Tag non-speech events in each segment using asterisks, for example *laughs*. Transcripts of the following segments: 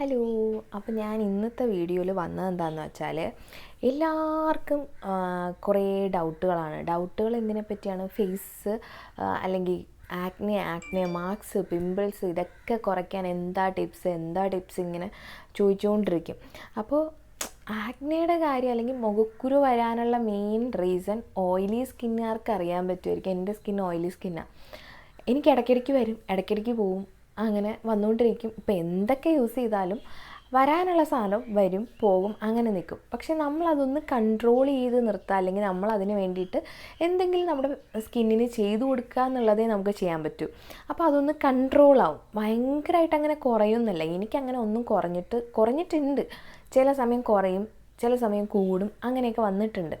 Hello അപ്പോൾ ഞാൻ ഇന്നത്തെ വീഡിയോയിൽ വന്നത് എന്താണെന്ന് വെച്ചാൽ എല്ലാവർക്കും കുറേ ഡൗട്ടുകളാണ്. ഡൗട്ടുകൾ എന്തിനെ പറ്റിയാണ്? ഫേസ് അല്ലെങ്കിൽ ആക്നെ ആക്നെ മാർക്സ് പിമ്പിൾസ് ഇതൊക്കെ കുറയ്ക്കാൻ എന്താ ടിപ്സ്? എന്താ ടിപ്സ് ഇങ്ങനെ ചോദിച്ചുകൊണ്ടിരിക്കും. അപ്പോൾ ആക്നയുടെ കാര്യം അല്ലെങ്കിൽ മുഖക്കുരു വരാനുള്ള മെയിൻ റീസൺ ഓയിലി സ്കിന്നുകാർക്ക് അറിയാൻ പറ്റുമായിരിക്കും. എന്റെ സ്കിൻ ഓയിലി സ്കിന്നാണ്. എനിക്ക് ഇടയ്ക്കിടയ്ക്ക് വരും ഇടയ്ക്കിടയ്ക്ക് പോവും. അങ്ങനെ വന്നുകൊണ്ടിരിക്കും. ഇപ്പം എന്തൊക്കെ യൂസ് ചെയ്താലും വരാനുള്ള സാധനം വരും പോകും അങ്ങനെ നിൽക്കും. പക്ഷെ നമ്മളതൊന്ന് കൺട്രോൾ ചെയ്ത് നിർത്തുക അല്ലെങ്കിൽ നമ്മൾ അതിന് വേണ്ടിയിട്ട് എന്തെങ്കിലും നമ്മുടെ സ്കിന്നിന് ചെയ്തു കൊടുക്കുക എന്നുള്ളതേ നമുക്ക് ചെയ്യാൻ പറ്റൂ. അപ്പോൾ അതൊന്ന് കൺട്രോൾ ആവും. ഭയങ്കരമായിട്ട് അങ്ങനെ കുറയുന്നില്ല. എനിക്കങ്ങനെ ഒന്നും കുറഞ്ഞിട്ട് കുറഞ്ഞിട്ടുണ്ട്. ചില സമയം കുറയും ചില സമയം കൂടും അങ്ങനെയൊക്കെ വന്നിട്ടുണ്ട്.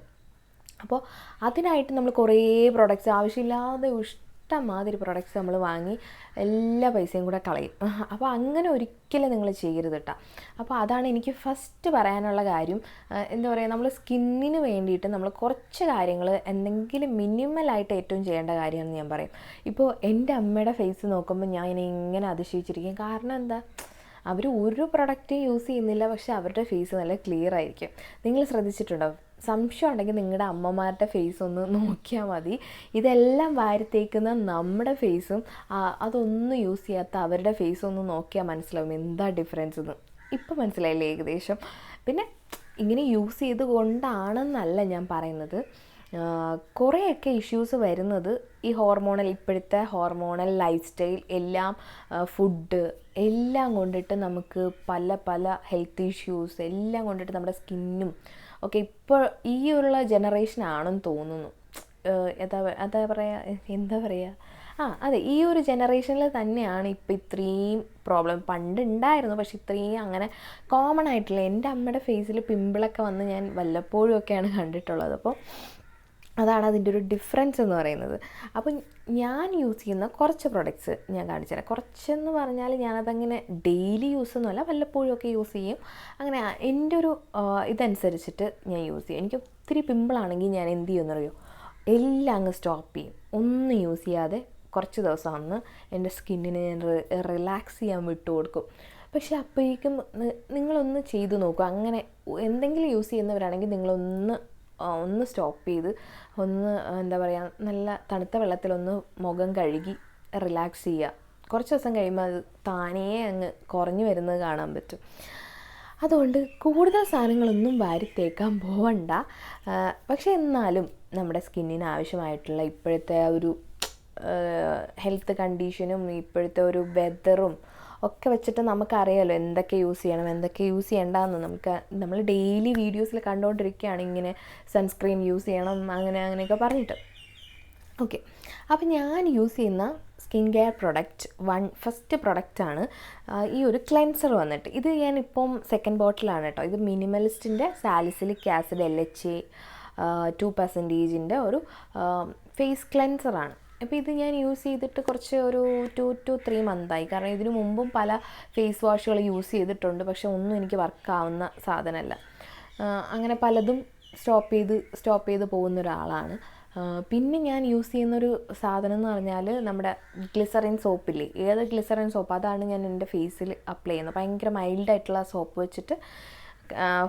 അപ്പോൾ അതിനായിട്ട് നമ്മൾ കുറേ പ്രോഡക്റ്റ്സ് ആവശ്യമില്ലാതെ ഇഷ്ടംമാതിരി പ്രൊഡക്ട്സ് നമ്മൾ വാങ്ങി എല്ലാ പൈസയും കൂടെ കളയും. *laughs* അപ്പോൾ അങ്ങനെ ഒരിക്കലും നിങ്ങൾ ചെയ്യരുത് കേട്ടോ അപ്പോൾ അതാണ് എനിക്ക് ഫസ്റ്റ് പറയാനുള്ള കാര്യം. എന്താ പറയുക നമ്മൾ സ്കിന്നിന് വേണ്ടിയിട്ട് നമ്മൾ കുറച്ച് കാര്യങ്ങൾ എന്തെങ്കിലും മിനിമലായിട്ട് ഏറ്റവും ചെയ്യേണ്ട കാര്യമാണെന്ന് ഞാൻ പറയും. ഇപ്പോൾ എന്റെ അമ്മയുടെ ഫേസ് നോക്കുമ്പോൾ ഞാൻ ഇങ്ങനെ അതിശയിച്ചിരിക്കും. കാരണം എന്താ? അവർ ഒരു പ്രൊഡക്റ്റും യൂസ് ചെയ്യുന്നില്ല പക്ഷേ അവരുടെ ഫേസ് നല്ല ക്ലിയർ ആയിരിക്കും. നിങ്ങൾ ശ്രദ്ധിച്ചിട്ടുണ്ടോ? സംശയം ഉണ്ടെങ്കിൽ നിങ്ങളുടെ അമ്മമാരുടെ ഫേസ് ഒന്ന് നോക്കിയാൽ മതി. ഇതെല്ലാം വാരിത്തേക്കുന്ന നമ്മുടെ ഫേസും അതൊന്നും യൂസ് ചെയ്യാത്ത അവരുടെ ഫേസ് ഒന്ന് നോക്കിയാൽ മനസ്സിലാവും എന്താ ഡിഫറൻസ് എന്ന് ഇപ്പം മനസ്സിലായില്ലേ ഏകദേശം? പിന്നെ ഇങ്ങനെ യൂസ് ചെയ്ത് കൊണ്ടാണെന്നല്ല ഞാൻ പറയുന്നത്. കുറേയൊക്കെ ഇഷ്യൂസ് വരുന്നത് ഈ ഹോർമോണൽ ഇപ്പോഴത്തെ ഹോർമോണൽ ലൈഫ് സ്റ്റൈൽ എല്ലാം ഫുഡ് എല്ലാം കൊണ്ടിട്ട് നമുക്ക് പല പല ഹെൽത്ത് ഇഷ്യൂസ് എല്ലാം കൊണ്ടിട്ട് നമ്മുടെ സ്കിന്നും ഒക്കെ ഇപ്പോൾ ഈ ഉള്ള ജനറേഷൻ ആണെന്ന് തോന്നുന്നു. എന്താ എന്താ പറയുക എന്താ പറയുക ആ അതെ ഈ ഒരു ജനറേഷനിൽ തന്നെയാണ് ഇപ്പോൾ ഇത്രയും പ്രോബ്ലം പണ്ട് ഉണ്ടായിരുന്നു പക്ഷെ ഇത്രയും അങ്ങനെ കോമൺ ആയിട്ടില്ല. എന്റെ അമ്മയുടെ ഫേസിൽ പിമ്പിളൊക്കെ വന്ന് ഞാൻ വല്ലപ്പോഴും ഒക്കെയാണ് കണ്ടിട്ടുള്ളത്. അപ്പോൾ അതാണ് അതിന്റെ ഒരു ഡിഫറൻസ് എന്ന് പറയുന്നത്. അപ്പം ഞാൻ യൂസ് ചെയ്യുന്ന കുറച്ച് പ്രൊഡക്ട്സ് ഞാൻ കാണിച്ചു തരാം. കുറച്ചെന്ന് പറഞ്ഞാൽ ഞാനതങ്ങനെ ഡെയിലി യൂസ് ഒന്നുമല്ല വല്ലപ്പോഴും ഒക്കെ യൂസ് ചെയ്യും. അങ്ങനെ എന്റെ ഒരു ഇതനുസരിച്ചിട്ട് ഞാൻ യൂസ് ചെയ്യും. എനിക്ക് ഒത്തിരി പിമ്പിളാണെങ്കിൽ ഞാൻ എന്ത് ചെയ്യുമെന്നറിയോ എല്ലാം അങ്ങ് സ്റ്റോപ്പ് ചെയ്യും. ഒന്നും യൂസ് ചെയ്യാതെ കുറച്ച് ദിവസം അന്ന് എന്റെ സ്കിന്നിനെ ഞാൻ റിലാക്സ് ചെയ്യാൻ വിട്ടു കൊടുക്കും. പക്ഷെ അപ്പോഴേക്കും നിങ്ങളൊന്ന് ചെയ്തു നോക്കുക അങ്ങനെ എന്തെങ്കിലും യൂസ് ചെയ്യുന്നവരാണെങ്കിൽ നിങ്ങളൊന്ന് ഒന്ന് സ്റ്റോപ്പ് ചെയ്ത് ഒന്ന് എന്താ പറയുക നല്ല തണുത്ത വെള്ളത്തിലൊന്ന് മുഖം കഴുകി റിലാക്സ് ചെയ്യുക. കുറച്ച് ദിവസം കഴിയുമ്പോൾ അത് താനേ അങ്ങ് കുറഞ്ഞു വരുന്നത് കാണാൻ പറ്റും. അതുകൊണ്ട് കൂടുതൽ സാധനങ്ങളൊന്നും വാരിത്തേക്കാൻ പോവണ്ട. ആ, പക്ഷേ എന്നാലും നമ്മുടെ സ്കിന്നിന് ആവശ്യമായിട്ടുള്ള ഇപ്പോഴത്തെ ഒരു ഹെൽത്ത് കണ്ടീഷനും ഇപ്പോഴത്തെ ഒരു വെതറും ഒക്കെ വെച്ചിട്ട് നമുക്കറിയാലോ എന്തൊക്കെ യൂസ് ചെയ്യണം എന്തൊക്കെ യൂസ് ചെയ്യണ്ടെന്ന്. നമുക്ക് നമ്മൾ ഡെയിലി വീഡിയോസിൽ കണ്ടുകൊണ്ടിരിക്കുകയാണ് ഇങ്ങനെ സൺസ്ക്രീൻ യൂസ് ചെയ്യണം അങ്ങനെ അങ്ങനെയൊക്കെ പറഞ്ഞിട്ട്. ഓക്കെ അപ്പോൾ ഞാൻ യൂസ് ചെയ്യുന്ന skin care product one first പ്രൊഡക്റ്റാണ് ഈ ഒരു ക്ലെൻസർ വന്നിട്ട്. ഇത് ഞാൻ ഇപ്പം സെക്കൻഡ് ബോട്ടിലാണ് കേട്ടോ ഇത് മിനിമലിസ്റ്റിന്റെ salicylic acid L H A two പെർസെന്റേജിന്റെ ഒരു ഫേസ് ക്ലെൻസറാണ് അപ്പോൾ ഇത് ഞാൻ യൂസ് ചെയ്തിട്ട് കുറച്ച് ഒരു ടു ടു ത്രീ മന്തായി. കാരണം ഇതിനു മുമ്പും പല ഫേസ് വാഷുകൾ യൂസ് ചെയ്തിട്ടുണ്ട്. പക്ഷെ ഒന്നും എനിക്ക് വർക്കാവുന്ന സാധനമല്ല. അങ്ങനെ പലതും സ്റ്റോപ്പ് ചെയ്ത് സ്റ്റോപ്പ് ചെയ്ത് പോകുന്ന ഒരാളാണ്. പിന്നെ ഞാൻ യൂസ് ചെയ്യുന്നൊരു സാധനം എന്ന് പറഞ്ഞാൽ നമ്മുടെ ഗ്ലിസറിൻ സോപ്പില്ലേ? ഏത് ഗ്ലിസറിൻ സോപ്പ്? അതാണ് ഞാൻ എന്റെ ഫേസിൽ അപ്ലൈ ചെയ്യുന്നത്. ഭയങ്കര മൈൽഡായിട്ടുള്ള സോപ്പ് വെച്ചിട്ട്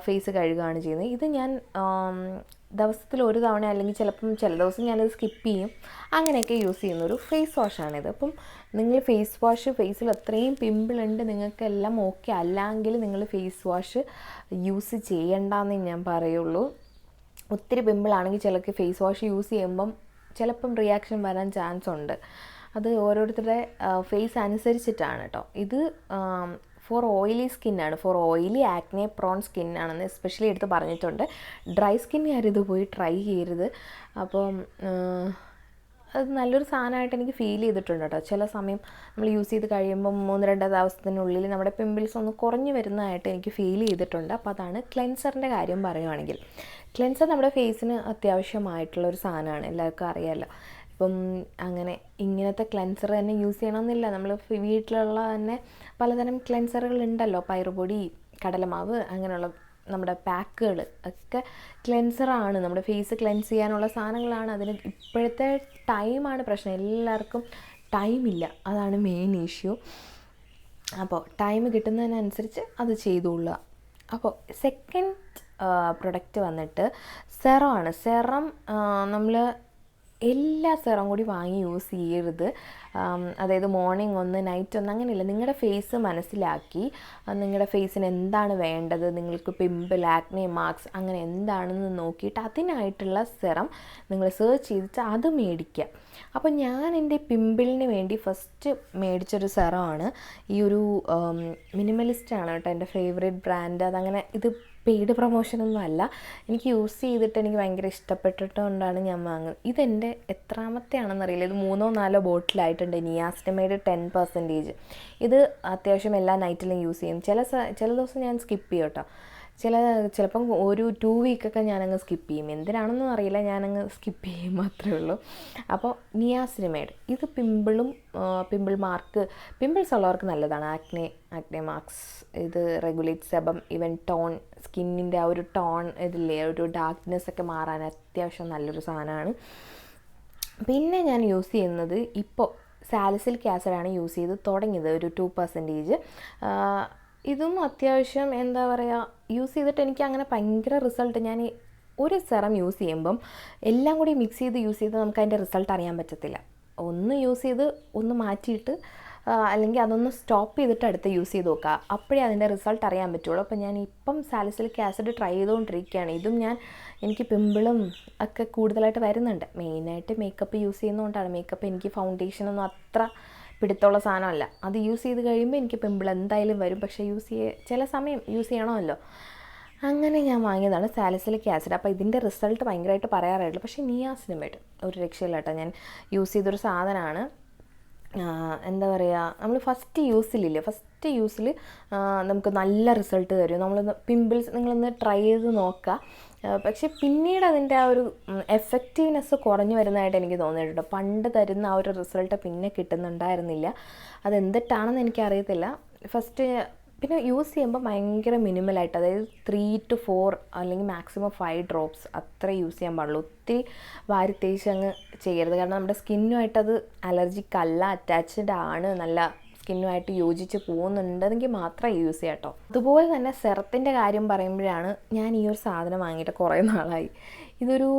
ഫേസ് കഴുകുകയാണ് ചെയ്യുന്നത്. ഇത് ഞാൻ ദിവസത്തിൽ ഒരു തവണ അല്ലെങ്കിൽ ചിലപ്പം ചില ദിവസം ഞാനത് സ്കിപ്പ് ചെയ്യും. അങ്ങനെയൊക്കെ യൂസ് ചെയ്യുന്ന ഒരു ഫേസ് വാഷാണിത് അപ്പം നിങ്ങൾ ഫേസ് വാഷ് ഫേസിൽ അത്രയും പിമ്പിൾ ഉണ്ട് നിങ്ങൾക്കെല്ലാം ഓക്കെ അല്ലെങ്കിൽ നിങ്ങൾ ഫേസ് വാഷ് യൂസ് ചെയ്യണ്ടെന്നേ ഞാൻ പറയുള്ളൂ. ഒത്തിരി പിമ്പിളാണെങ്കിൽ ചിലർക്ക് ഫേസ് വാഷ് യൂസ് ചെയ്യുമ്പം ചിലപ്പം റിയാക്ഷൻ വരാൻ ചാൻസ് ഉണ്ട്. അത് ഓരോരുത്തരുടെ ഫേസ് അനുസരിച്ചിട്ടാണ് കേട്ടോ ഇത് ഫോർ ഓയിലി സ്കിന്നാണ്. ഫോർ ഓയിലി ആക്നെ പ്രോൺ സ്കിന്നാണെന്ന് എസ്പെഷ്യലി എടുത്ത് പറഞ്ഞിട്ടുണ്ട്. ഡ്രൈ സ്കിന്നുകാർ ഇത് പോയി ട്രൈ ചെയ്യരുത്. അപ്പം അത് നല്ലൊരു സാധനമായിട്ട് എനിക്ക് ഫീൽ ചെയ്തിട്ടുണ്ട് കേട്ടോ. ചില സമയം നമ്മൾ യൂസ് ചെയ്ത് കഴിയുമ്പോൾ മൂന്ന് രണ്ട് ദിവസത്തിനുള്ളിൽ നമ്മുടെ പിമ്പിൾസ് ഒന്ന് കുറഞ്ഞു വരുന്നതായിട്ട് എനിക്ക് ഫീൽ ചെയ്തിട്ടുണ്ട്. അപ്പോൾ അതാണ് ക്ലെൻസറിന്റെ കാര്യം പറയുവാണെങ്കിൽ. ക്ലെൻസർ നമ്മുടെ ഫേസിന് അത്യാവശ്യമായിട്ടുള്ള ഒരു സാധനമാണ്. എല്ലാവർക്കും അറിയാമല്ലോ. ഇപ്പം അങ്ങനെ ഇങ്ങനത്തെ ക്ലെൻസർ തന്നെ യൂസ് ചെയ്യണമെന്നില്ല നമ്മൾ വീട്ടിലുള്ള തന്നെ പലതരം ക്ലെൻസറുകൾ ഉണ്ടല്ലോ പയറുപൊടി കടലമാവ് അങ്ങനെയുള്ള നമ്മുടെ പാക്കുകൾ ഒക്കെ ക്ലെൻസറാണ് നമ്മുടെ ഫേസ് ക്ലെൻസ് ചെയ്യാനുള്ള സാധനങ്ങളാണ്. അതിന് ഇപ്പോഴത്തെ ടൈമാണ് പ്രശ്നം. എല്ലാവർക്കും ടൈമില്ല അതാണ് മെയിൻ ഇഷ്യൂ അപ്പോൾ ടൈം കിട്ടുന്നതിനനുസരിച്ച് അത് ചെയ്തുകൊള്ളുക. അപ്പോൾ സെക്കൻഡ് പ്രൊഡക്റ്റ് വന്നിട്ട് സെറമാണ് സെറം നമ്മൾ എല്ലാ സെറം കൂടി വാങ്ങി യൂസ് ചെയ്യരുത്. അതായത് മോർണിംഗ് ഒന്ന് നൈറ്റ് ഒന്ന് അങ്ങനെയല്ല. നിങ്ങളുടെ ഫേസ് മനസ്സിലാക്കി നിങ്ങളുടെ ഫേസിന് എന്താണ് വേണ്ടത്? നിങ്ങൾക്ക് പിമ്പിൾ ആക്നെ മാർക്സ് അങ്ങനെ എന്താണെന്ന് നോക്കിയിട്ട് അതിനായിട്ടുള്ള സെറം നിങ്ങൾ സെർച്ച് ചെയ്തിട്ട് അത് മേടിക്കുക അപ്പോൾ ഞാൻ എന്റെ പിമ്പിളിന് വേണ്ടി ഫസ്റ്റ് മേടിച്ചൊരു സെറമാണ് ഈ ഒരു മിനിമലിസ്റ്റ് ആണ് കേട്ടോ. എന്റെ ഫേവറേറ്റ് ബ്രാൻഡ് അതങ്ങനെ ഇത് പെയ്ഡ് പ്രൊമോഷനൊന്നും അല്ല. എനിക്ക് യൂസ് ചെയ്തിട്ട് എനിക്ക് ഭയങ്കര ഇഷ്ടപ്പെട്ടിട്ടുകൊണ്ടാണ് ഞാൻ വാങ്ങുന്നത്. ഇതെന്റെ എത്രാമത്തെ ആണെന്നറിയില്ല ഇത് മൂന്നോ നാലോ ബോട്ടിലായിട്ടുണ്ട്. നിയാസ്റ്റമേഡ് ടെൻ പെർസെന്റേജ് ഇത് അത്യാവശ്യം എല്ലാ നൈറ്റിലും യൂസ് ചെയ്യും. ചില ചില ദിവസം ഞാൻ സ്കിപ്പ് ചെയ്യും കേട്ടോ ചില ചിലപ്പം ഒരു ടു വീക്കൊക്കെ ഞാനങ്ങ് സ്കിപ്പ് ചെയ്യും. എന്തിനാണെന്നും അറിയില്ല ഞാനങ്ങ് സ്കിപ്പ് ചെയ്യും മാത്രമേ ഉള്ളൂ. അപ്പോൾ നിയാസിനിമേഡ് ഇത് പിമ്പിളും പിമ്പിൾ മാർക്ക് പിമ്പിൾസ് ഉള്ളവർക്ക് നല്ലതാണ്. ആക്നെ ആക്നെ മാർക്സ് ഇത് റെഗുലേറ്റ് സെബം ഈവൻ ടോൺ സ്കിന്നിന്റെ ആ ഒരു ടോൺ ഇതില്ലേ ഒരു ഡാർക്ക്നെസ് ഒക്കെ മാറാൻ അത്യാവശ്യം നല്ലൊരു സാധനമാണ്. പിന്നെ ഞാൻ യൂസ് ചെയ്യുന്നത് ഇപ്പോൾ സാലിസിലിക് ആസിഡാണ് യൂസ് ചെയ്ത് തുടങ്ങിയത് ഒരു ടു പെർസെന്റേജ് ഇതും അത്യാവശ്യം എന്താ പറയുക യൂസ് ചെയ്തിട്ട് എനിക്ക് അങ്ങനെ ഭയങ്കര റിസൾട്ട് ഞാൻ ഒരു സെറം യൂസ് ചെയ്യുമ്പം എല്ലാം കൂടി മിക്സ് ചെയ്ത് യൂസ് ചെയ്ത് നമുക്ക് അതിന്റെ റിസൾട്ട് അറിയാൻ പറ്റത്തില്ല. ഒന്ന് യൂസ് ചെയ്ത് ഒന്ന് മാറ്റിയിട്ട് അല്ലെങ്കിൽ അതൊന്ന് സ്റ്റോപ്പ് ചെയ്തിട്ട് അടുത്ത് യൂസ് ചെയ്ത് നോക്കുക. അപ്പോഴേ അതിന്റെ റിസൾട്ട് അറിയാൻ പറ്റുള്ളൂ. അപ്പോൾ ഞാൻ ഇപ്പം സാലിസിലിക് ആസിഡ് ട്രൈ ചെയ്തുകൊണ്ടിരിക്കുകയാണ്. ഇതും ഞാൻ എനിക്ക് പിമ്പിളും ഒക്കെ കൂടുതലായിട്ട് വരുന്നുണ്ട്. മെയിനായിട്ട് മേക്കപ്പ് യൂസ് ചെയ്യുന്നതുകൊണ്ടാണ്. മേക്കപ്പ് എനിക്ക് ഫൗണ്ടേഷനൊന്നും അത്ര പിടുത്തമുള്ള സാധനമല്ല. അത് യൂസ് ചെയ്ത് കഴിയുമ്പോൾ എനിക്ക് പിമ്പിൾ എന്തായാലും വരും. പക്ഷേ യൂസ് ചെയ്യ ചില സമയം യൂസ് ചെയ്യണമല്ലോ. അങ്ങനെ ഞാൻ വാങ്ങിയതാണ് സാലിസിലിക് ആസിഡ്. അപ്പോൾ ഇതിന്റെ റിസൾട്ട് ഭയങ്കരമായിട്ട് പറയാറായിട്ടുള്ളൂ പക്ഷേ നിയാസിനുമായിട്ട് ഒരു രക്ഷയില്ല കേട്ടോ. ഞാൻ യൂസ് ചെയ്തൊരു സാധനമാണ്. എന്താ പറയുക നമ്മൾ ഫസ്റ്റ് യൂസിലില്ലേ? ഫസ്റ്റ് യൂസിൽ നമുക്ക് നല്ല റിസൾട്ട് തരും. നമ്മളൊന്ന് പിമ്പിൾസ് നിങ്ങളൊന്ന് ട്രൈ ചെയ്ത് നോക്കുക പക്ഷേ പിന്നീട് അതിന്റെ ആ ഒരു എഫക്റ്റീവ്നെസ് കുറഞ്ഞു വരുന്നതായിട്ട് എനിക്ക് തോന്നിയിട്ടുണ്ട്. പണ്ട് തരുന്ന ആ ഒരു റിസൾട്ട് പിന്നെ കിട്ടുന്നുണ്ടായിരുന്നില്ല. അതെന്തിട്ടാണെന്ന് എനിക്കറിയത്തില്ല. ഫസ്റ്റ് പിന്നെ യൂസ് ചെയ്യുമ്പോൾ ഭയങ്കര മിനിമലായിട്ട് അതായത് ത്രീ ടു ഫോർ അല്ലെങ്കിൽ മാക്സിമം ഫൈവ് ഡ്രോപ്സ് അത്ര യൂസ് ചെയ്യാൻ പാടുള്ളൂ. ഒത്തിരി വാരി തേച്ച് അങ്ങ് ചെയ്യരുത്. കാരണം നമ്മുടെ സ്കിന്നുമായിട്ട് അത് അലർജിക്കല്ല അറ്റാച്ച്ഡ് ആണ് നല്ല സ്കിന്നുമായിട്ട് യോജിച്ച് പോകുന്നുണ്ടെങ്കിൽ മാത്രം യൂസ് ചെയ്യാം കേട്ടോ. അതുപോലെ തന്നെ സെറത്തിന്റെ കാര്യം പറയുമ്പോഴാണ് ഞാൻ ഈ ഒരു സാധനം വാങ്ങിയിട്ട് കുറേ നാളായി. ഇതൊരു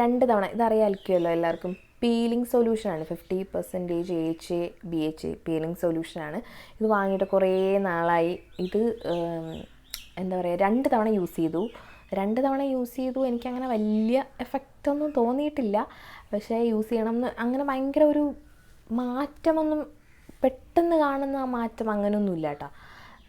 രണ്ട് തവണ ഇതറിയാമായിരിക്കുമല്ലോ എല്ലാവർക്കും. Peeling സൊല്യൂഷനാണ് fifty percentage H A B H A peeling സൊല്യൂഷനാണ് ഇത് വാങ്ങിയിട്ട് കുറേ നാളായി. ഇത് എന്താ പറയുക രണ്ട് തവണ യൂസ് ചെയ്തു. രണ്ട് തവണ യൂസ് ചെയ്തു. എനിക്കങ്ങനെ വലിയ എഫക്റ്റ് ഒന്നും തോന്നിയിട്ടില്ല. പക്ഷേ യൂസ് ചെയ്യണം എന്ന് അങ്ങനെ ഭയങ്കര ഒരു മാറ്റമൊന്നും പെട്ടെന്ന് കാണുന്ന ആ മാറ്റം അങ്ങനെയൊന്നുമില്ല കേട്ടോ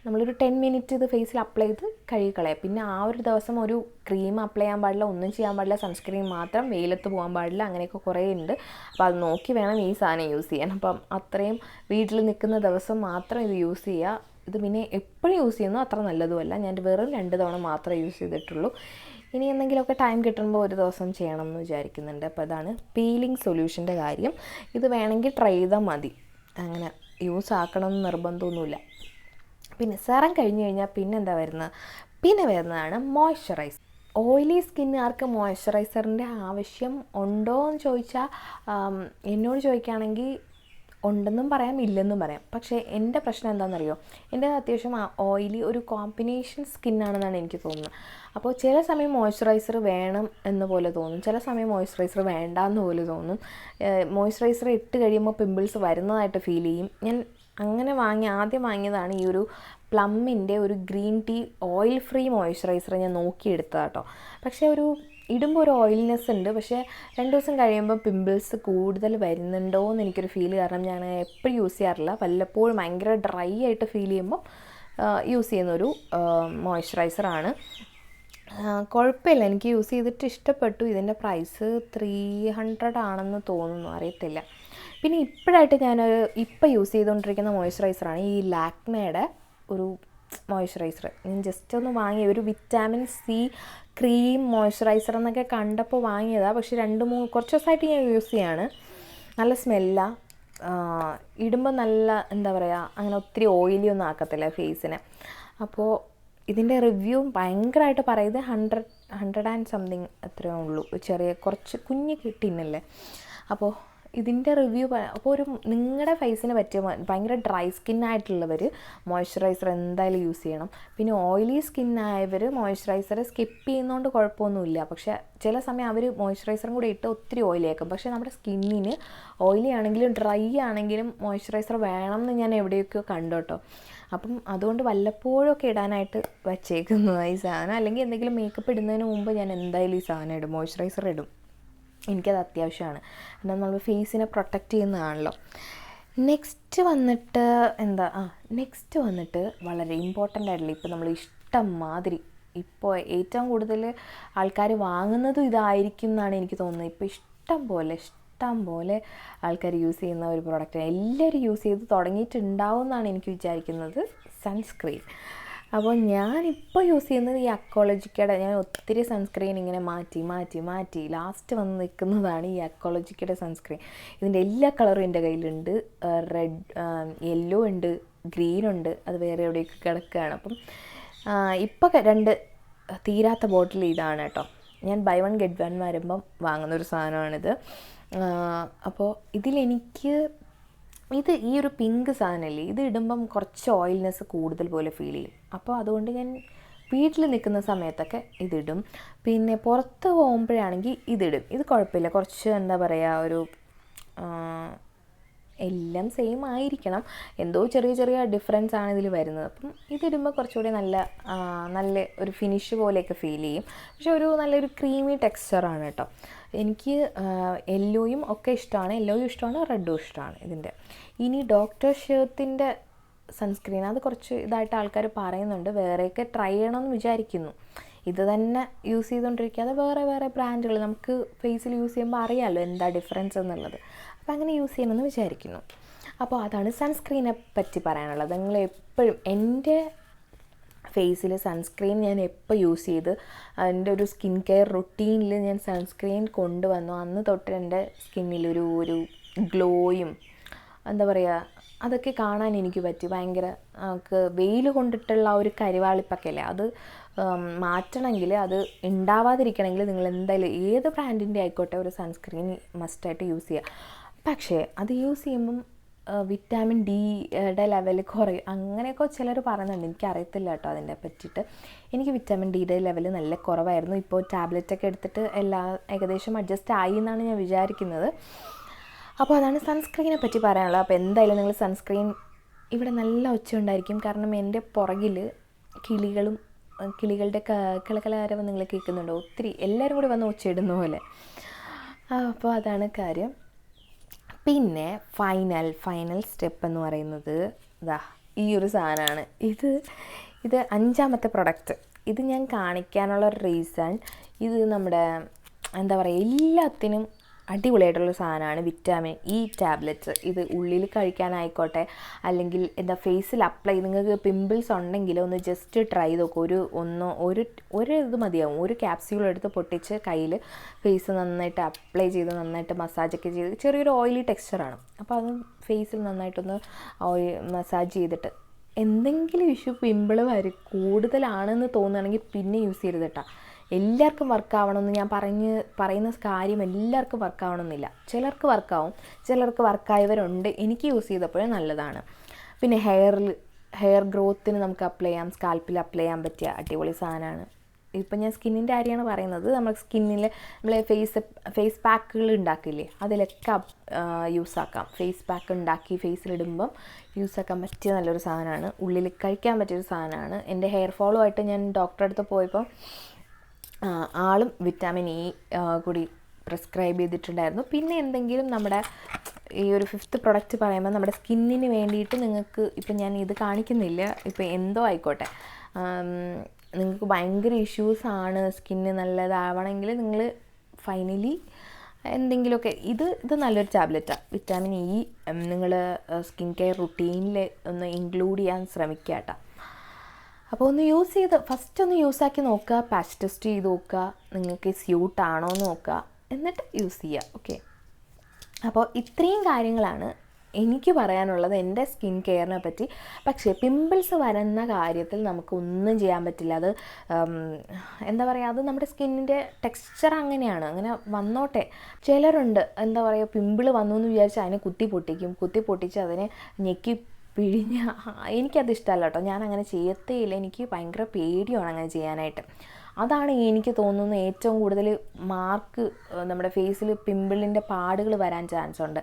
നമ്മളൊരു ടെൻ മിനിറ്റ് ഇത് ഫേസിൽ അപ്ലൈ ചെയ്ത് കഴുകിക്കളയാം. പിന്നെ ആ ഒരു ദിവസം ഒരു ക്രീം അപ്ലൈ ചെയ്യാൻ പാടില്ല ഒന്നും ചെയ്യാൻ പാടില്ല സൺസ്ക്രീൻ മാത്രം വെയിലത്ത് പോകാൻ പാടില്ല അങ്ങനെയൊക്കെ കുറേ ഉണ്ട്. അപ്പോൾ അത് നോക്കി വേണം ഈ സാധനം യൂസ് ചെയ്യാൻ. അപ്പം അത്രയും വീട്ടിൽ നിൽക്കുന്ന ദിവസം മാത്രം ഇത് യൂസ് ചെയ്യുക. ഇത് പിന്നെ എപ്പോഴും യൂസ് ചെയ്യുന്നു അത്ര നല്ലതുമല്ല. ഞാൻ വെറും രണ്ട് തവണ മാത്രമേ യൂസ് ചെയ്തിട്ടുള്ളൂ. ഇനി എന്തെങ്കിലുമൊക്കെ ടൈം കിട്ടുമ്പോൾ ഒരു ദിവസം ചെയ്യണം എന്ന് വിചാരിക്കുന്നുണ്ട്. അപ്പോൾ അതാണ് പീലിംഗ് സൊല്യൂഷന്റെ കാര്യം. ഇത് വേണമെങ്കിൽ ട്രൈ ചെയ്താൽ മതി. അങ്ങനെ. യൂസ് ആക്കണം എന്ന് നിർബന്ധമൊന്നുമില്ല. പിന്നെ സെറം കഴിഞ്ഞ് കഴിഞ്ഞാൽ പിന്നെ എന്താ വരുന്നത്? പിന്നെ വരുന്നതാണ് മോയ്സ്ചറൈസ് ഓയിലി സ്കിന്നുകാർക്ക് മോയ്സ്ചറൈസറിന്റെ ആവശ്യം ഉണ്ടോ എന്ന് ചോദിച്ചാൽ എന്നോട് ചോദിക്കുകയാണെങ്കിൽ ഉണ്ടെന്നും പറയാം ഇല്ലെന്നും പറയാം. പക്ഷേ എന്റെ പ്രശ്നം എന്താണെന്നറിയോ? എന്റെ അത്യാവശ്യം ഓയിലി ഒരു കോമ്പിനേഷൻ സ്കിന്നാണെന്നാണ് എനിക്ക് തോന്നുന്നത്. അപ്പോൾ ചില സമയം മോയ്സ്ചറൈസർ വേണം എന്ന് പോലെ തോന്നും. ചില സമയം മോയ്സ്ചറൈസർ വേണ്ട എന്ന് പോലെ തോന്നും. മോയ്സ്ചറൈസർ ഇട്ട് കഴിയുമ്പോൾ പിമ്പിൾസ് വരുന്നതായിട്ട് ഫീൽ ചെയ്യും. ഞാൻ അങ്ങനെ വാങ്ങി ആദ്യം വാങ്ങിയതാണ് ഈ ഒരു പ്ലമ്മിന്റെ ഒരു green tea oil free moisturiser ഞാൻ നോക്കിയെടുത്തതാണ് കേട്ടോ. പക്ഷേ ഒരു ഇടുമ്പോൾ ഒരു ഓയിൽനെസ് ഉണ്ട്. പക്ഷേ രണ്ട് ദിവസം കഴിയുമ്പോൾ പിമ്പിൾസ് കൂടുതൽ വരുന്നുണ്ടോ എന്ന് എനിക്കൊരു ഫീൽ കാരണം ഞാൻ എപ്പോഴും യൂസ് ചെയ്യാറില്ല. വല്ലപ്പോഴും ഭയങ്കര ഡ്രൈ ആയിട്ട് ഫീൽ ചെയ്യുമ്പോൾ യൂസ് ചെയ്യുന്നൊരു മോയ്സ്ചറൈസറാണ്. കുഴപ്പമില്ല. എനിക്ക് യൂസ് ചെയ്തിട്ട് ഇഷ്ടപ്പെട്ടു. ഇതിന്റെ പ്രൈസ് ത്രീ ഹൺഡ്രഡ് ആണെന്ന് തോന്നുന്നു. അറിയത്തില്ല. പിന്നെ ഇപ്പോഴായിട്ട് ഞാനൊരു ഇപ്പം യൂസ് ചെയ്തുകൊണ്ടിരിക്കുന്ന മോയ്സ്ചറൈസറാണ് ഈ ലാക്മയുടെ ഒരു മോയ്സ്ചറൈസർ. ഞാൻ ജസ്റ്റ് ഒന്ന് വാങ്ങി ഒരു വിറ്റാമിൻ സി ക്രീം മോയ്സ്ചറൈസർ എന്നൊക്കെ കണ്ടപ്പോൾ വാങ്ങിയതാണ് പക്ഷേ രണ്ട് മൂന്ന് കുറച്ച് ദിവസമായിട്ട് ഞാൻ യൂസ് ചെയ്യാണ്. നല്ല സ്മെല്ലാണ് ഇടുമ്പോൾ നല്ല എന്താ പറയുക അങ്ങനെ ഒത്തിരി ഓയിലി ഒന്നും ആക്കത്തില്ല ഫേസിനെ അപ്പോൾ ഇതിന്റെ റിവ്യൂ ഭയങ്കരമായിട്ട് പറയുന്നത് ഹൺഡ്രഡ് ഹൺഡ്രഡ് ആൻഡ് സംതിങ് അത്രയേ ഉള്ളൂ. ചെറിയ കുറച്ച് കുഞ്ഞ് ടിന്നല്ലേ അപ്പോൾ ഇതിന്റെ റിവ്യൂ അപ്പോൾ ഒരു നിങ്ങളുടെ ഫേസിന് പറ്റിയ ഭയങ്കര ഡ്രൈ സ്കിന്നായിട്ടുള്ളവർ മോയ്സ്ചറൈസർ എന്തായാലും യൂസ് ചെയ്യണം. പിന്നെ ഓയിലി സ്കിന്നായവർ മോയ്സ്ചറൈസർ സ്കിപ്പ് ചെയ്യുന്നതുകൊണ്ട് കുഴപ്പമൊന്നുമില്ല പക്ഷേ ചില സമയം അവർ മോയ്സ്ചറൈസറും കൂടി ഇട്ട് ഒത്തിരി ഓയിലി ആക്കും. പക്ഷേ നമ്മുടെ സ്കിന്നിന് ഓയിലി ആണെങ്കിലും ഡ്രൈ ആണെങ്കിലും മോയ്സ്ചറൈസർ വേണം എന്ന് ഞാൻ എവിടെയൊക്കെയോ കണ്ടു കേട്ടോ അപ്പം അതുകൊണ്ട് വല്ലപ്പോഴും ഒക്കെ ഇടാനായിട്ട് വച്ചേക്കുന്നതാണ് ഈ സാധനം. അല്ലെങ്കിൽ എന്തെങ്കിലും മേക്കപ്പ് ഇടുന്നതിന് മുമ്പ് ഞാൻ എന്തായാലും ഈ സാധനം ഇടും. മോയ്സ്ചറൈസർ ഇടും. എനിക്കത് അത്യാവശ്യമാണ്. കാരണം നമ്മൾ ഫേസിനെ പ്രൊട്ടക്റ്റ് ചെയ്യുന്നതാണല്ലോ. നെക്സ്റ്റ് വന്നിട്ട് എന്താ? ആ നെക്സ്റ്റ് വന്നിട്ട് വളരെ ഇമ്പോർട്ടന്റ് ആയിട്ടുള്ള ഇപ്പോൾ നമ്മൾ ഇഷ്ടം മാതിരി ഇപ്പോൾ ഏറ്റവും കൂടുതൽ ആൾക്കാർ വാങ്ങുന്നതും ഇതായിരിക്കും എന്നാണ് എനിക്ക് തോന്നുന്നത്. ഇപ്പോൾ ഇഷ്ടം പോലെ ഇഷ്ടം പോലെ ആൾക്കാർ യൂസ് ചെയ്യുന്ന ഒരു പ്രോഡക്റ്റ് എല്ലാവരും യൂസ് ചെയ്ത് തുടങ്ങിയിട്ടുണ്ടാവും എന്നാണ് എനിക്ക് വിചാരിക്കുന്നത്. സൺസ്ക്രീൻ അപ്പോൾ ഞാനിപ്പോൾ യൂസ് ചെയ്യുന്നത് ഈ അക്കോളജിക്കയുടെ ഞാൻ ഒത്തിരി സൺസ്ക്രീൻ ഇങ്ങനെ മാറ്റി മാറ്റി മാറ്റി. ലാസ്റ്റ് വന്ന് നിൽക്കുന്നതാണ് ഈ അക്കോളജിക്കയുടെ സൺസ്ക്രീൻ ഇതിന്റെ എല്ലാ കളറും എന്റെ കയ്യിലുണ്ട്. റെഡ് യെല്ലോ ഉണ്ട് ഗ്രീൻ ഉണ്ട്. അത് വേറെ എവിടെയൊക്കെ കിടക്കുകയാണ്. അപ്പം ഇപ്പോൾ രണ്ട് തീരാത്ത ബോട്ടിൽ ഇതാണ് കേട്ടോ. ഞാൻ ബൈ വൺ ഗെറ്റ് വൺ വരുമ്പം വാങ്ങുന്ന ഒരു സാധനമാണിത്. അപ്പോൾ ഇതിലെനിക്ക് ഇത് ഈ ഒരു പിങ്ക് സാധനമല്ലേ ഇത് ഇടുമ്പം കുറച്ച് ഓയിൽനെസ് കൂടുതൽ പോലെ ഫീൽ ചെയ്യും. അപ്പോൾ അതുകൊണ്ട് ഞാൻ വീട്ടിൽ നിൽക്കുന്ന സമയത്തൊക്കെ ഇതിടും. പിന്നെ പുറത്ത് പോകുമ്പോഴാണെങ്കിൽ ഇതിടും. ഇത് കുഴപ്പമില്ല. കുറച്ച് എന്താ പറയുക ഒരു എല്ലാം സെയിം ആയിരിക്കണം. എന്തോ ചെറിയ ചെറിയ ഡിഫറൻസ് ആണ് ഇതിൽ വരുന്നത്. അപ്പം ഇതിടുമ്പോൾ കുറച്ചുകൂടി നല്ല നല്ല ഒരു ഫിനിഷ് പോലെയൊക്കെ ഫീൽ ചെയ്യും. പക്ഷെ ഒരു നല്ലൊരു ക്രീമി ടെക്സ്ചറാണ് കേട്ടോ എനിക്ക് യെല്ലോയും ഒക്കെ ഇഷ്ടമാണ്. യെല്ലോയും ഇഷ്ടമാണ് റെഡും ഇഷ്ടമാണ് ഇതിന്റെ. ഇനി ഡോക്ടർ ഷേർത്തിന്റെ സൺസ്ക്രീൻ അത് കുറച്ച് ഇതായിട്ട് ആൾക്കാർ പറയുന്നുണ്ട്. വേറെയൊക്കെ ട്രൈ ചെയ്യണമെന്ന് വിചാരിക്കുന്നു. ഇത് തന്നെ യൂസ് ചെയ്തുകൊണ്ടിരിക്കാതെ വേറെ വേറെ ബ്രാൻഡുകൾ നമുക്ക് ഫേസിൽ യൂസ് ചെയ്യുമ്പോൾ അറിയാമല്ലോ എന്താ ഡിഫറൻസ് എന്നുള്ളത്. അപ്പോൾ അങ്ങനെ യൂസ് ചെയ്യണമെന്ന് വിചാരിക്കുന്നു. അപ്പോൾ അതാണ് സൺസ്ക്രീനെ പറ്റി പറയാനുള്ളത്. നിങ്ങൾ എപ്പോഴും എന്റെ ഫേസിൽ സൺസ്ക്രീൻ ഞാൻ എപ്പോൾ യൂസ് ചെയ്ത് എന്റെ ഒരു സ്കിൻ കെയർ റുട്ടീനിൽ ഞാൻ സൺസ്ക്രീൻ കൊണ്ടുവന്നു അന്ന് തൊട്ട് എന്റെ സ്കിന്നിലൊരു ഒരു ഗ്ലോയും എന്താ പറയുക അതൊക്കെ കാണാൻ എനിക്ക് പറ്റി. ഭയങ്കര വെയിൽ കൊണ്ടിട്ടുള്ള ഒരു കരിവാളിപ്പൊക്കെയല്ലേ? അത് മാറ്റണമെങ്കിൽ അത് ഉണ്ടാവാതിരിക്കണമെങ്കിൽ നിങ്ങൾ എന്തായാലും ഏത് ബ്രാൻഡിന്റെ ആയിക്കോട്ടെ ഒരു സൺസ്ക്രീൻ മസ്റ്റായിട്ട് യൂസ് ചെയ്യുക പക്ഷേ അത് യൂസ് ചെയ്യുമ്പം വിറ്റാമിൻ ഡിയുടെ ലെവൽ കുറയും. അങ്ങനെയൊക്കെ ചിലർ പറയുന്നുണ്ട്. എനിക്ക് അറിയത്തില്ല കേട്ടോ അതിനെ പറ്റിയിട്ട്. എനിക്ക് വിറ്റാമിൻ ഡിയുടെ ലെവൽ നല്ല കുറവായിരുന്നു. ഇപ്പോൾ ടാബ്ലറ്റൊക്കെ എടുത്തിട്ട് എല്ലാ ഏകദേശം അഡ്ജസ്റ്റ് ആയി എന്നാണ് ഞാൻ വിചാരിക്കുന്നത്. അപ്പോൾ അതാണ് സൺസ്ക്രീനെ പറ്റി പറയാനുള്ളത്. അപ്പോൾ എന്തായാലും നിങ്ങൾ സൺസ്ക്രീൻ ഇവിടെ നല്ല ഒച്ച ഉണ്ടായിരിക്കും. കാരണം എന്റെ പുറകിൽ കിളികളും കിളികളുടെ ക- നിങ്ങൾ കേൾക്കുന്നുണ്ടോ? ഒത്തിരി എല്ലാവരും കൂടി വന്ന് ഒച്ചയിടുന്ന പോലെ. അപ്പോൾ അതാണ് കാര്യം. പിന്നെ ഫൈനൽ ഫൈനൽ സ്റ്റെപ്പ് എന്ന് പറയുന്നത് ഇതാ ഈ ഒരു സാധനമാണ്. ഇത് ഇത് അഞ്ചാമത്തെ പ്രൊഡക്റ്റ് ഇത് ഞാൻ കാണിക്കാനുള്ള റീസൺ ഇത് നമ്മുടെ എന്താ പറയുക എല്ലാത്തിനും അടിപൊളിയായിട്ടുള്ള സാധനമാണ് വിറ്റാമിൻ ഇ ടാബ്ലറ്റ്സ്. ഇത് ഉള്ളിൽ കഴിക്കാനായിക്കോട്ടെ അല്ലെങ്കിൽ എന്താ ഫേസിൽ അപ്ലൈ നിങ്ങൾക്ക് പിമ്പിൾസ് ഉണ്ടെങ്കിൽ ഒന്ന് ജസ്റ്റ് ട്രൈ ചെയ്ത് നോക്കും. ഒരു ഒന്നോ ഒരു ഒരു ഇത് മതിയാവും. ഒരു ക്യാപ്സ്യൂൾ എടുത്ത് പൊട്ടിച്ച് കയ്യിൽ ഫേസ് നന്നായിട്ട് അപ്ലൈ ചെയ്ത് നന്നായിട്ട് മസാജൊക്കെ ചെയ്ത് ചെറിയൊരു ഓയിലി ടെക്സ്ചറാണ് അപ്പോൾ അത് ഫേസിൽ നന്നായിട്ടൊന്ന് ഓയിൽ മസാജ് ചെയ്തിട്ട് എന്തെങ്കിലും ഇഷ്യൂ പിമ്പിൾ വരും കൂടുതലാണെന്ന് തോന്നുകയാണെങ്കിൽ പിന്നെ യൂസ് ചെയ്യരുത് കേട്ടോ എല്ലാവർക്കും വർക്ക് ആവണമെന്ന് ഞാൻ പറഞ്ഞ് പറയുന്ന കാര്യം എല്ലാവർക്കും വർക്ക് ആവണമെന്നില്ല. ചിലർക്ക് വർക്കാവും ചിലർക്ക് വർക്കായവരുണ്ട് എനിക്ക് യൂസ് ചെയ്തപ്പോഴേ നല്ലതാണ്. പിന്നെ ഹെയറിൽ ഹെയർ ഗ്രോത്തിന് നമുക്ക് അപ്ലൈ ചെയ്യാം സ്കാൽപ്പിൽ അപ്ലൈ ചെയ്യാൻ പറ്റിയ അടിപൊളി സാധനമാണ്. ഇപ്പം ഞാൻ സ്കിന്നിന്റെ കാര്യമാണ് പറയുന്നത്. നമ്മൾ സ്കിന്നിൽ നമ്മൾ ഫേസ് ഫേസ് പാക്കുകൾ ഉണ്ടാക്കില്ലേ അതിലൊക്കെ യൂസ് ആക്കാം. ഫേസ് പാക്ക് ഉണ്ടാക്കി ഫേസിലിടുമ്പം യൂസ് ആക്കാൻ പറ്റിയ നല്ലൊരു സാധനമാണ്. ഉള്ളിൽ കഴിക്കാൻ പറ്റിയൊരു സാധനമാണ്. എന്റെ ഹെയർ ഫോളോ ആയിട്ട് ഞാൻ ഡോക്ടറെ അടുത്ത് പോയപ്പോൾ ആളും വിറ്റാമിൻ ഇ കൂടി പ്രിസ്ക്രൈബ് ചെയ്തിട്ടുണ്ടായിരുന്നു. പിന്നെ എന്തെങ്കിലും നമ്മുടെ ഈ ഒരു ഫിഫ്ത്ത് പ്രൊഡക്റ്റ് പറയുമ്പോൾ നമ്മുടെ സ്കിന്നിന് വേണ്ടിയിട്ട് നിങ്ങൾക്ക് ഇപ്പം ഞാൻ ഇത് കാണിക്കുന്നില്ല. ഇപ്പം എന്തോ ആയിക്കോട്ടെ. നിങ്ങൾക്ക് ഭയങ്കര ഇഷ്യൂസ് ആണ് സ്കിന്ന് നല്ലതാവണമെങ്കിൽ നിങ്ങൾ ഫൈനലി എന്തെങ്കിലുമൊക്കെ ഇത് ഇത് നല്ലൊരു ടാബ്ലറ്റാണ് വിറ്റാമിൻ ഇ നിങ്ങൾ സ്കിൻ കെയർ റുട്ടീനിൽ ഒന്ന് ഇൻക്ലൂഡ് ചെയ്യാൻ ശ്രമിക്കുക കേട്ടോ അപ്പോൾ ഒന്ന് യൂസ് ചെയ്ത് ഫസ്റ്റ് ഒന്ന് യൂസാക്കി നോക്കുക പാച്ച് ടെസ്റ്റ് ചെയ്ത് നോക്കുക നിങ്ങൾക്ക് സ്യൂട്ട് ആണോ എന്ന് നോക്കുക എന്നിട്ട് യൂസ് ചെയ്യുക ഓക്കെ അപ്പോൾ ഇത്രയും കാര്യങ്ങളാണ് എനിക്ക് പറയാനുള്ളത് എന്റെ സ്കിൻ കെയറിനെ പറ്റി. പക്ഷേ പിമ്പിൾസ് വരുന്ന കാര്യത്തിൽ നമുക്ക് ഒന്നും ചെയ്യാൻ പറ്റില്ല. അത് എന്താ പറയുക അത് നമ്മുടെ സ്കിന്നിന്റെ ടെക്സ്ചർ അങ്ങനെയാണ്. അങ്ങനെ വന്നോട്ടെ. ചിലരുണ്ട് എന്താ പറയുക പിമ്പിൾ വന്നു എന്ന് വിചാരിച്ച് അതിനെ കുത്തി പൊട്ടിക്കും. കുത്തി പൊട്ടിച്ച് അതിനെ ഞെക്കി പിഴിഞ്ഞ എനിക്കത് ഇഷ്ടമല്ല കേട്ടോ. ഞാൻ അങ്ങനെ ചെയ്യത്തേയില്ല. എനിക്ക് ഭയങ്കര പേടിയാണ് അങ്ങനെ ചെയ്യാനായിട്ട്. അതാണ് എനിക്ക് തോന്നുന്നത് ഏറ്റവും കൂടുതൽ മാർക്ക് നമ്മുടെ ഫേസിൽ പിമ്പിളിന്റെ പാടുകൾ വരാൻ ചാൻസ് ഉണ്ട്.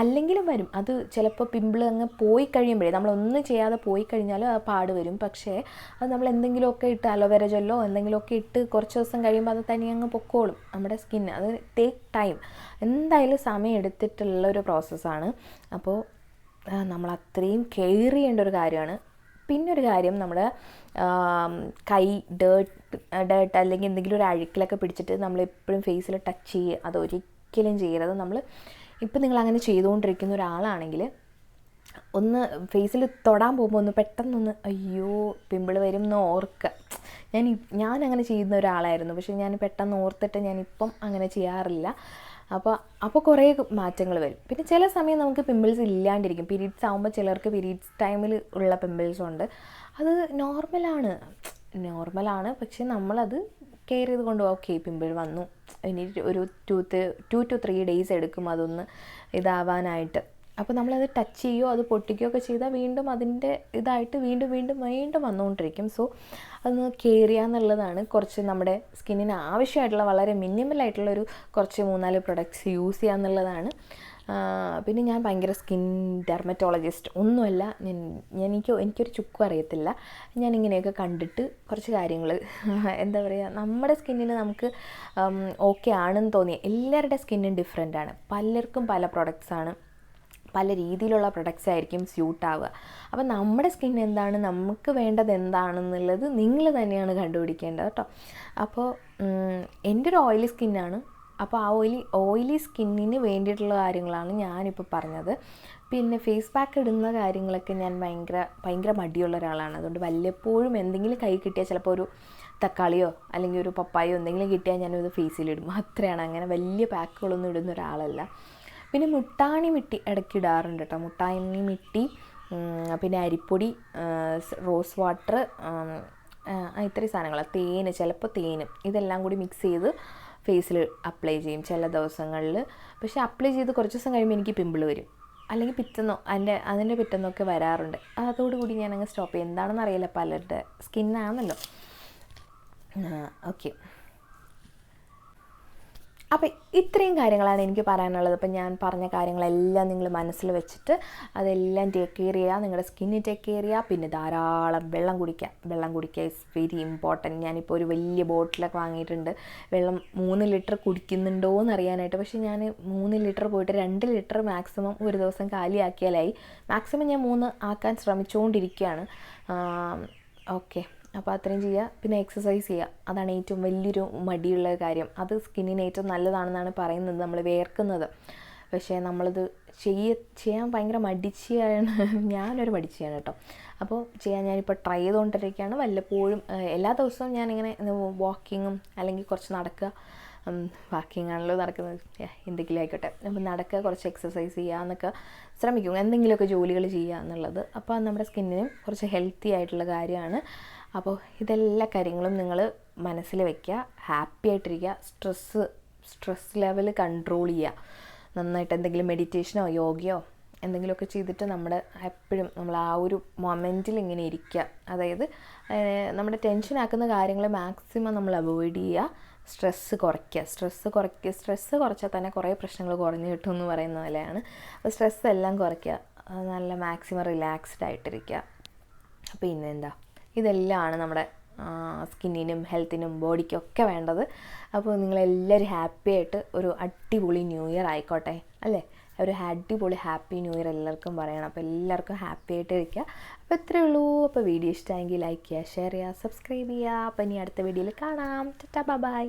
അല്ലെങ്കിലും വരും. അത് ചിലപ്പോൾ പിമ്പിൾ അങ്ങ് പോയി കഴിയുമ്പോഴേ നമ്മളൊന്നും ചെയ്യാതെ പോയി കഴിഞ്ഞാൽ ആ പാട് വരും. പക്ഷേ അത് നമ്മൾ എന്തെങ്കിലുമൊക്കെ ഇട്ട് അലോവേര ജെല്ലോ എന്തെങ്കിലുമൊക്കെ ഇട്ട് കുറച്ച് ദിവസം കഴിയുമ്പോൾ അത് തനിയെ അങ്ങ് പൊക്കോളും. നമ്മുടെ സ്കിന്ന് അത് ടേക്ക് ടൈം. എന്തായാലും സമയം എടുത്തിട്ടുള്ള ഒരു പ്രോസസ്സാണ്. അപ്പോൾ നമ്മൾ അത്രയും കെയർ ചെയ്യേണ്ട ഒരു കാര്യമാണ്. പിന്നെ ഒരു കാര്യം നമ്മൾ കൈ ഡേർട്ട് ഡേർട്ട് അല്ലെങ്കിൽ എന്തെങ്കിലും ഒരു അഴുക്കിലൊക്കെ പിടിച്ചിട്ട് നമ്മൾ എപ്പോഴും ഫേസിൽ ടച്ച് ചെയ്യുക അത് ഒരിക്കലും ചെയ്യരുത്. നമ്മൾ ഇപ്പം നിങ്ങൾ അങ്ങനെ ചെയ്തുകൊണ്ടിരിക്കുന്ന ഒരാളാണെങ്കിൽ ഒന്ന് ഫേസിൽ തൊടാൻ പോകുമ്പോൾ ഒന്ന് പെട്ടെന്നൊന്ന് അയ്യോ പിമ്പിൾ വരും എന്ന് ഓർക്കുക ഞാൻ ഞാൻ അങ്ങനെ ചെയ്യുന്ന ഒരാളായിരുന്നു. പക്ഷേ ഞാൻ പെട്ടെന്ന് ഓർത്തിട്ട് ഞാനിപ്പം അങ്ങനെ ചെയ്യാറില്ല. അപ്പോൾ അപ്പോൾ കുറേ മാറ്റങ്ങൾ വരും. പിന്നെ ചില സമയം നമുക്ക് പിമ്പിൾസ് ഇല്ലാണ്ടിരിക്കും. പീരീഡ്സ് ആകുമ്പോൾ ചിലർക്ക് പീരീഡ്സ് ടൈമിൽ ഉള്ള പിമ്പിൾസ് ഉണ്ട്. അത് നോർമലാണ് നോർമലാണ് പക്ഷെ നമ്മളത് കെയർ ചെയ്ത് കൊണ്ട് ഓക്കെ പിമ്പിൾ വന്നു. ഇനി ഒരു two two two three days എടുക്കും അതൊന്ന് ഇതാവാനായിട്ട്. അപ്പോൾ നമ്മളത് ടച്ച് ചെയ്യുകയോ അത് പൊട്ടിക്കുകയോ ഒക്കെ ചെയ്താൽ വീണ്ടും അതിന്റെ ഇതായിട്ട് വീണ്ടും വീണ്ടും വീണ്ടും വന്നുകൊണ്ടിരിക്കും. സോ അതൊന്ന് ചെയ്യുക എന്നുള്ളതാണ്. കുറച്ച് നമ്മുടെ സ്കിന്നിന് ആവശ്യമായിട്ടുള്ള വളരെ മിനിമൽ ആയിട്ടുള്ള ഒരു കുറച്ച് മൂന്നാൽ പ്രൊഡക്ട്സ് യൂസ് ചെയ്യുക എന്നുള്ളതാണ്. പിന്നെ ഞാൻ ഭയങ്കര സ്കിൻ ഡെർമറ്റോളജിസ്റ്റ് ഒന്നുമല്ല. ഞാൻ എനിക്ക് എനിക്കൊരു ചുക്കും അറിയത്തില്ല. ഞാൻ ഇങ്ങനെയൊക്കെ കണ്ടിട്ട് കുറച്ച് കാര്യങ്ങൾ എന്താ പറയുക നമ്മുടെ സ്കിന്നിന് നമുക്ക് ഓക്കെ ആണെന്ന് തോന്നിയ എല്ലാവരുടെ സ്കിന്നും ഡിഫറെന്റ് ആണ്. പലർക്കും പല ആണ്. പല രീതിയിലുള്ള പ്രൊഡക്ട്സ് ആയിരിക്കും സ്യൂട്ട് ആവുക. അപ്പോൾ നമ്മുടെ സ്കിൻ എന്താണ്? നമുക്ക് വേണ്ടത് എന്താണെന്നുള്ളത് നിങ്ങൾ തന്നെയാണ് കണ്ടുപിടിക്കേണ്ടത് കേട്ടോ. അപ്പോൾ എന്റെ ഒരു ഓയിലി സ്കിന്നാണ് അപ്പോൾ ആ ഓയിലി ഓയിലി സ്കിന്നിന് വേണ്ടിയിട്ടുള്ള കാര്യങ്ങളാണ് ഞാനിപ്പോൾ പറഞ്ഞത്. പിന്നെ ഫേസ് പാക്ക് ഇടുന്ന കാര്യങ്ങളൊക്കെ ഞാൻ ഭയങ്കര ഭയങ്കര മടിയുള്ള ഒരാളാണ്. അതുകൊണ്ട് വല്ലപ്പോഴും എന്തെങ്കിലും കൈ കിട്ടിയാൽ ചിലപ്പോൾ ഒരു തക്കാളിയോ അല്ലെങ്കിൽ ഒരു പപ്പായോ എന്തെങ്കിലും കിട്ടിയാൽ ഞാനത് ഫേസിലിടും അത്രയാണ്. അങ്ങനെ വലിയ പാക്കുകളൊന്നും ഇടുന്ന ഒരാളല്ല. പിന്നെ മുട്ടാണി മിട്ടി ഇടയ്ക്ക് ഇടാറുണ്ട് കേട്ടോ. മുട്ടാണി മിട്ടി പിന്നെ അരിപ്പൊടി റോസ് വാട്ടർ ഇത്രയും സാധനങ്ങൾ തേന് ചിലപ്പോൾ തേന്. ഇതെല്ലാം കൂടി മിക്സ് ചെയ്ത് ഫേസിൽ അപ്ലൈ ചെയ്യും ചില ദിവസങ്ങളിൽ പക്ഷേ അപ്ലൈ ചെയ്ത് കുറച്ച് ദിവസം കഴിയുമ്പോൾ എനിക്ക് പിമ്പിൾ വരും. അല്ലെങ്കിൽ പിറ്റെന്നോ അതിന്റെ അതിന്റെ പിറ്റെന്നൊക്കെ വരാറുണ്ട്. അതോടുകൂടി ഞാനങ്ങ് സ്റ്റോപ്പ് ചെയ്യും. എന്താണെന്ന് അറിയില്ല പലരുടെ സ്കിന്നാണല്ലോ ഓക്കെ. അപ്പോൾ ഇത്രയും കാര്യങ്ങളാണ് എനിക്ക് പറയാനുള്ളത്. അപ്പം ഞാൻ പറഞ്ഞ കാര്യങ്ങളെല്ലാം നിങ്ങൾ മനസ്സിൽ വെച്ചിട്ട് അതെല്ലാം ടേക്ക് കെയർ ചെയ്യുക. നിങ്ങളുടെ സ്കിന്നിൽ ടേക്ക് കെയർ ചെയ്യുക. പിന്നെ ധാരാളം വെള്ളം കുടിക്കുക. വെള്ളം കുടിക്കുക ഇസ് വെരി ഇമ്പോർട്ടന്റ് ഞാനിപ്പോൾ ഒരു വലിയ ബോട്ടിലൊക്കെ വാങ്ങിയിട്ടുണ്ട്. വെള്ളം മൂന്ന് ലിറ്റർ കുടിക്കുന്നുണ്ടോ എന്ന് അറിയാനായിട്ട്. പക്ഷേ ഞാൻ മൂന്ന് ലിറ്റർ പോയിട്ട് രണ്ട് ലിറ്റർ മാക്സിമം ഒരു ദിവസം കാലിയാക്കിയാലായി. മാക്സിമം ഞാൻ മൂന്ന് ആക്കാൻ ശ്രമിച്ചുകൊണ്ടിരിക്കുകയാണ് ഓക്കെ അപ്പോൾ അത്രയും ചെയ്യുക പിന്നെ എക്സസൈസ് ചെയ്യുക അതാണ് ഏറ്റവും വലിയൊരു മടിയുള്ള കാര്യം. അത് സ്കിന്നിന് ഏറ്റവും നല്ലതാണെന്നാണ് പറയുന്നത് നമ്മൾ വേർക്കുന്നത്. പക്ഷേ നമ്മളത് ചെയ്യ ചെയ്യാൻ ഭയങ്കര മടിച്ചാണ് *laughs* ഞാനൊരു മടിച്ചാണ് കേട്ടോ. അപ്പോൾ ചെയ്യാൻ ഞാനിപ്പോൾ ട്രൈ ചെയ്തുകൊണ്ടിരിക്കുകയാണ് വല്ലപ്പോഴും എല്ലാ ദിവസവും ഞാനിങ്ങനെ വാക്കിങ്ങും അല്ലെങ്കിൽ കുറച്ച് നടക്കുക. വാക്കിംഗ് ആണല്ലോ നടക്കുന്നത്. എന്തെങ്കിലും ആയിക്കോട്ടെ. അപ്പോൾ നടക്കുക കുറച്ച് എക്സസൈസ് ചെയ്യുക എന്നൊക്കെ ശ്രമിക്കും. എന്തെങ്കിലുമൊക്കെ ജോലികൾ ചെയ്യുക എന്നുള്ളത്. അപ്പോൾ നമ്മുടെ സ്കിന്നിനും കുറച്ച് ഹെൽത്തി ആയിട്ടുള്ള കാര്യമാണ്. അപ്പോൾ ഇതെല്ലാ കാര്യങ്ങളും നിങ്ങൾ മനസ്സിൽ വയ്ക്കുക ഹാപ്പി ആയിട്ടിരിക്കുക സ്ട്രെസ്സ് സ്ട്രെസ് ലെവൽ കൺട്രോൾ ചെയ്യുക. നന്നായിട്ട് എന്തെങ്കിലും മെഡിറ്റേഷനോ യോഗയോ എന്തെങ്കിലുമൊക്കെ ചെയ്തിട്ട് നമ്മുടെ എപ്പോഴും നമ്മൾ ആ ഒരു മൊമെന്റിൽ ഇങ്ങനെ ഇരിക്കുക. അതായത് നമ്മുടെ ടെൻഷൻ ആക്കുന്ന കാര്യങ്ങൾ മാക്സിമം നമ്മൾ അവോയ്ഡ് ചെയ്യുക. സ്ട്രെസ്സ് കുറയ്ക്കുക. സ്ട്രെസ്സ് കുറയ്ക്കുക സ്ട്രെസ്സ് കുറച്ചാൽ തന്നെ കുറേ പ്രശ്നങ്ങൾ കുറഞ്ഞു കിട്ടും എന്ന് പറയുന്ന പോലെയാണ്. അപ്പോൾ സ്ട്രെസ്സ് എല്ലാം കുറയ്ക്കുക. നല്ല മാക്സിമം റിലാക്സ്ഡ് ആയിട്ടിരിക്കുക. പിന്നെ എന്താ? ഇതെല്ലാമാണ് നമ്മുടെ സ്കിന്നിനും ഹെൽത്തിനും ബോഡിക്കും ഒക്കെ വേണ്ടത്. അപ്പോൾ നിങ്ങളെല്ലാവരും ഹാപ്പി ആയിട്ട് ഒരു അടിപൊളി ന്യൂ ഇയർ ആയിക്കോട്ടെ അല്ലേ? ഒരു അടിപൊളി ഹാപ്പി ന്യൂ ഇയർ എല്ലാവർക്കും പറയണം. അപ്പോൾ എല്ലാവർക്കും ഹാപ്പി ആയിട്ട് ഇരിക്കുക. അപ്പോൾ ഇത്രയേ ഉള്ളൂ. അപ്പോൾ വീഡിയോ ഇഷ്ടമെങ്കിൽ ലൈക്ക് ചെയ്യുക ഷെയർ ചെയ്യുക സബ്സ്ക്രൈബ് ചെയ്യുക. അപ്പോൾ ഇനി അടുത്ത വീഡിയോയിൽ കാണാം. Tata bye.